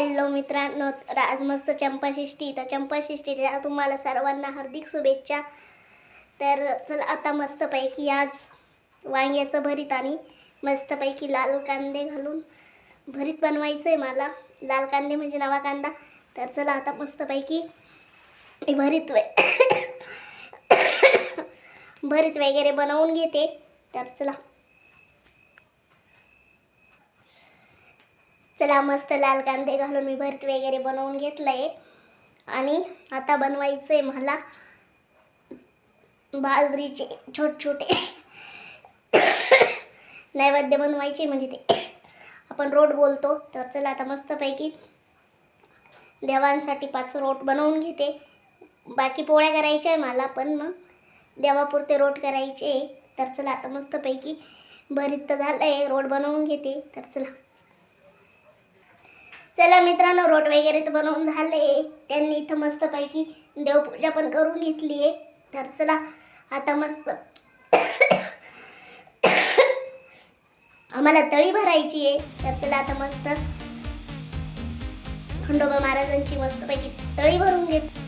Hello मित्रांनो तर आज मस्त चंपाषष्ठी तर चंपाषष्ठीच्या तुम्हाला सर्वांना हार्दिक शुभेच्छा. तर चला आता मस्तपैकी आज वांग्याचं भरीत आणि मस्तपैकी लाल कांदे घालून भरीत बनवायचं आहे मला. लाल कांदे म्हणजे नवा कांदा. तर चला आता मस्तपैकी भरीत वे भरीत वगैरे बनवून घेते. तर चला. चला मस्त लाल कांदे घालून मी भरत वगैरे बनवून घेतलंय. आणि आता बनवायचं आहे मला बाजरीचे छोटे छोटे नैवेद्य बनवायचे म्हणजे ते. आपण रोट बोलतो तर चला आता मस्तपैकी देवांसाठी पाच रोट बनवून घेते. बाकी पोळ्या करायच्या आहे मला पण मग देवापुरते रोट करायचे आहे. तर चला आता मस्तपैकी भरीत तर झालं आहे रोट बनवून घेते. तर चला. चला मित्रांनो रोट वगैरे तर बनवून झाले. त्यांनी इथं मस्तपैकी देवपूजा पण करून घेतली आहे. तर चला आता मस्त आम्हाला तळी भरायची आहे. तर चला आता मस्त खंडोबा महाराजांची मस्तपैकी तळी भरून घेत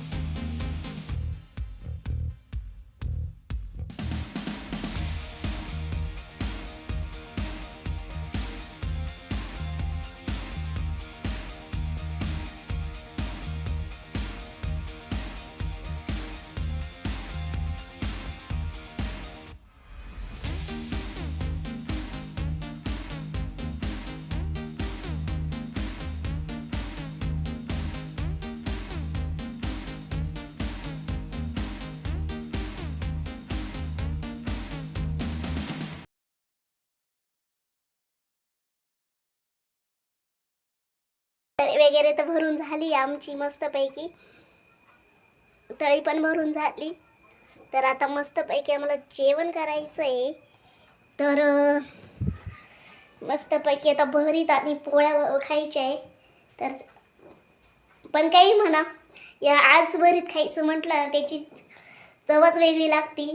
वगैरे तर भरून झाली आमची मस्तपैकी. तळी पण भरून झाली. तर आता मस्तपैकी आम्हाला जेवण करायचं आहे तर मस्तपैकी आता भरीत आणि पोळ्या खायच्या आहे. तर पण काही म्हणा या आज भरीत खायचं म्हटलं त्याची चवच वेगळी लागती.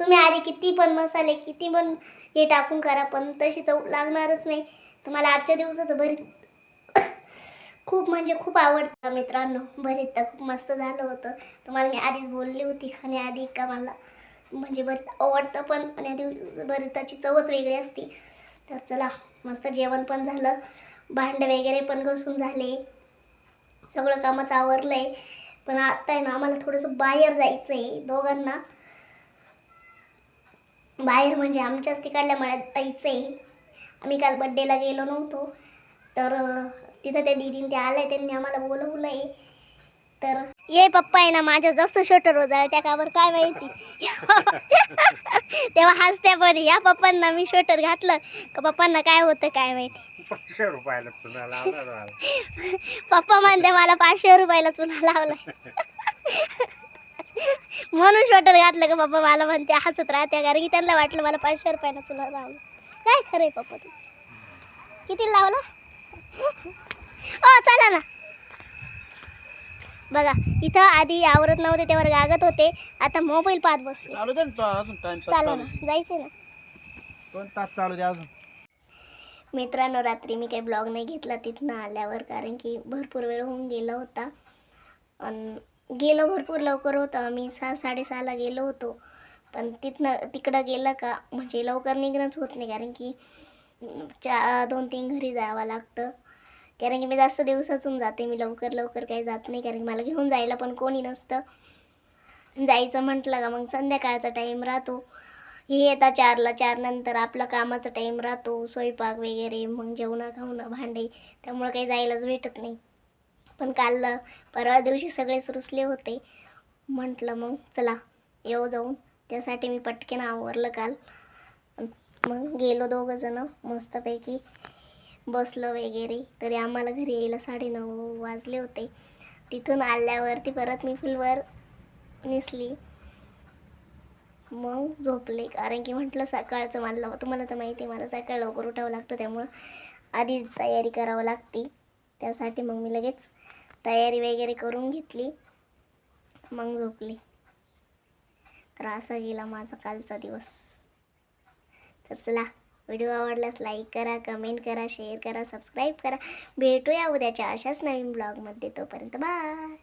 तुम्ही आधी किती पण मसाले किती पण हे टाकून करा पण तशी चव लागणारच नाही. तुम्हाला आजच्या दिवसाचं बरी खूप म्हणजे खूप आवडतं मित्रांनो. भरीत तर खूप मस्त झालं होतं. तुम्हाला मी आधीच बोलली होती खाण्याआधी का मला म्हणजे भरीत आवडतं पण आणि आधी भरीताची चवच वेगळी असते. तर चला मस्त जेवण पण झालं. भांड वगैरे पण घसून झाले. सगळं कामच आवरलं आहे पण आता आहे ना आम्हाला थोडंसं बाहेर जायचं आहे दोघांना. बाहेर म्हणजे आमच्याच तिकडल्या मळ्यात जायचं आहे आम्ही काल बड्डेला गेलो नव्हतो. तर तिथं त्या दिदीन ते आलंय त्यांनी आम्हाला बोलवलं आहे. तर ये पप्पा आहे ना माझ्या जास्त शोटर होत आहे त्या कावर काय माहिती? तेव्हा हसत्या पण या पप्पांना मी शोटर घातलं. का पप्पांना काय होतं काय माहिती? पाचशे रुपयाला चुना लावला मला. पप्पा म्हणते मला पाचशे रुपयाला चुना लावलाय. म्हणून शोटर घातलं का पप्पा मला म्हणते हसत राहत्या कारण की त्यांना वाटलं मला पाचशे रुपयाला चुना लावलं. काय खरंय पप्पा तू किती लावला? ओ चला ना. बघा इथं आधी आवरत नव्हते तेव्हा गागत होते. आता मोबाईल पाहत बसले. चालू दे ना तो अजून टाइम चला ना. दोन तास चालू दे अजून. मित्रांनो रात्री मी काही ब्लॉग नाही घेतला तिथनं आल्यावर कारण की भरपूर वेळ होऊन गेला होता. अन गेलो भरपूर लवकर होतं. आम्ही सहा साडेसहाला गेलो होतो. पण तिथनं तिकडं गेलं का म्हणजे लवकर निघणंच होत नाही कारण की चा दोन तीन घरी जावं लागतं. कारण की मी जास्त दिवसातून जाते मी लवकर लवकर काही जात नाही कारण की मला घेऊन जायला पण कोणी नसतं. जायचं म्हटलं का मग संध्याकाळचा टाईम राहतो. हे येता चारला चार नंतर आपला कामाचा टाईम राहतो स्वयंपाक वगैरे मग जेवणं खावणं भांडे त्यामुळं काही जायलाच भेटत नाही. पण काल परवा दिवशी सगळेच रुसले होते. म्हटलं मग चला येऊ जाऊन. त्यासाठी मी पटकन आवरलं काल. मग गेलो दोघं जण मस्तपैकी. बसलो वगैरे. तरी आम्हाला घरी यायला साडेनऊ वाजले होते. तिथून आल्यावरती परत मी फुलवर निसली. मग झोपले. कारण की म्हटलं सकाळचं मला तुम्हाला तर माहिती आहे मला सकाळ लवकर उठावं लागतं. त्यामुळं आधीच तयारी करावं लागते. त्यासाठी मग मी लगेच तयारी वगैरे करून घेतली. मग झोपली. तर असा गेला माझा कालचा दिवस. तर चला व्हिडिओ आवडल्यास लाईक करा कमेंट करा शेअर करा सबस्क्राईब करा. भेटूया उद्याच्या अशाच नवीन ब्लॉगमध्ये तोपर्यंत बाय